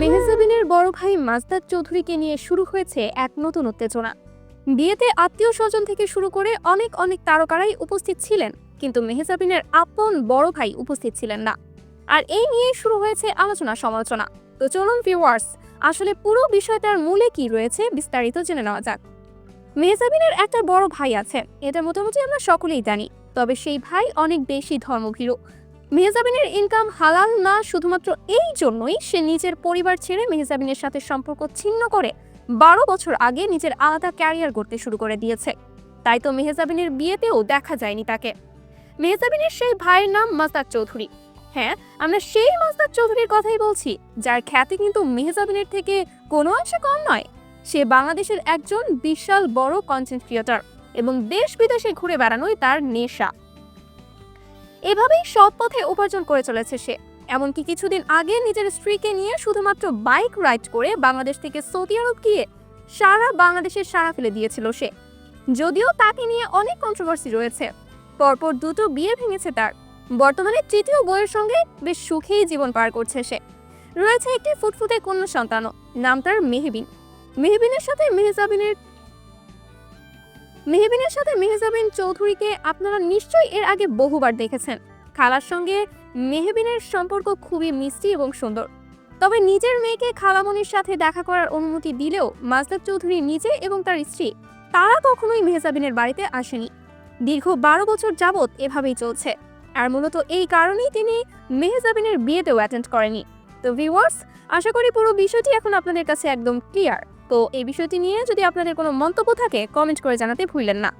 মেহজাবিনের বড় ভাই মাজদাদ চৌধুরীকে নিয়ে শুরু হয়েছে এক নতুন উত্তেজনা। বিয়েতে আত্মীয় স্বজন থেকে শুরু করে অনেক অনেক তারকারাই উপস্থিত ছিলেন, কিন্তু মেহজাবিনের আপন বড় ভাই উপস্থিত ছিলেন না। আর এই নিয়ে শুরু হয়েছে আলোচনা সমালোচনা। তো চলুন ভিউয়ার্স আসলে পুরো বিষয়টার মূলে কি রয়েছে বিস্তারিত জেনে নেওয়া যাক। মেহজাবিনের একটা বড় ভাই আছে, এটা মোটামুটি আমরা সকলেই জানি, তবে সেই ভাই অনেক বেশি ধর্মভীরু। মেহজাবিনের ইনকাম হালাল না, শুধুমাত্র এই জন্যই সে নিজের পরিবার ছেড়ে মেহজাবিনের সাথে সম্পর্ক ছিন্ন করে বারো বছর আগে নিজের আলাদা ক্যারিয়ার গড়তে শুরু করে দিয়েছে। তাই তো মেহজাবিনের বিয়েতেও দেখা যায়নি তাকে। মেহজাবিনের সেই ভাইয়ের নাম মাস্তাক চৌধুরী। হ্যাঁ আমরা সেই মাস্তাক চৌধুরীর কথাই বলছি, যার খ্যাতি কিন্তু মেহজাবিনের থেকে কোনো অংশে কম নয়। সে বাংলাদেশের একজন বিশাল বড় কন্টেন্ট ক্রিয়েটর এবং দেশ বিদেশে ঘুরে বেড়ানোই তার নেশা। এভাবেই সৎ পথে উপার্জন করে চলেছে সে। এমনকি কিছুদিন আগে নিজের স্ত্রীকে নিয়ে শুধুমাত্র বাইক রাইড করে বাংলাদেশ থেকে সৌদি আরব গিয়ে সারা বাংলাদেশের সারা ফেলে দিয়েছিল সে। যদিও তাকে নিয়ে অনেক কন্ট্রোভার্সি রয়েছে। পরপর দুটো বিয়ে ভেঙেছে তার। বর্তমানে তৃতীয় বইয়ের সঙ্গে বেশ সুখেই জীবন পার করছে সে। রয়েছে একটি ফুটফুটে কন্যা সন্তানও, নাম তার মেহবিন। মেহবিনের সাথে মেহজাবিনের মেহবিনের সাথে মেহজাবিন চৌধুরীকে আপনারা নিশ্চয়ই এর আগে বহুবার দেখেছেন। খালার সঙ্গে মেহবিনের সম্পর্ক খুবই মিষ্টি এবং সুন্দর। তবে নিজের মেয়েকে খালামনির সাথে দেখা করার অনুমতি দিলেও মাজদাক চৌধুরী নিজে এবং তার স্ত্রী, তারা কখনোই মেহজাবিনের বাড়িতে আসেনি। দীর্ঘ বারো বছর যাবৎ এভাবেই চলছে। আর মূলত এই কারণেই তিনি মেহজাবিনের বিয়েতেও অ্যাটেন্ড করেনি তো ভিউয়ার্স আশা করি পুরো বিষয়টি এখন আপনাদের কাছে একদম ক্লিয়ার তো এই বিষয়টি নিয়ে যদি আপনাদের কোনো মন্তব্য থাকে কমেন্ট করে জানাতে ভুললেন না।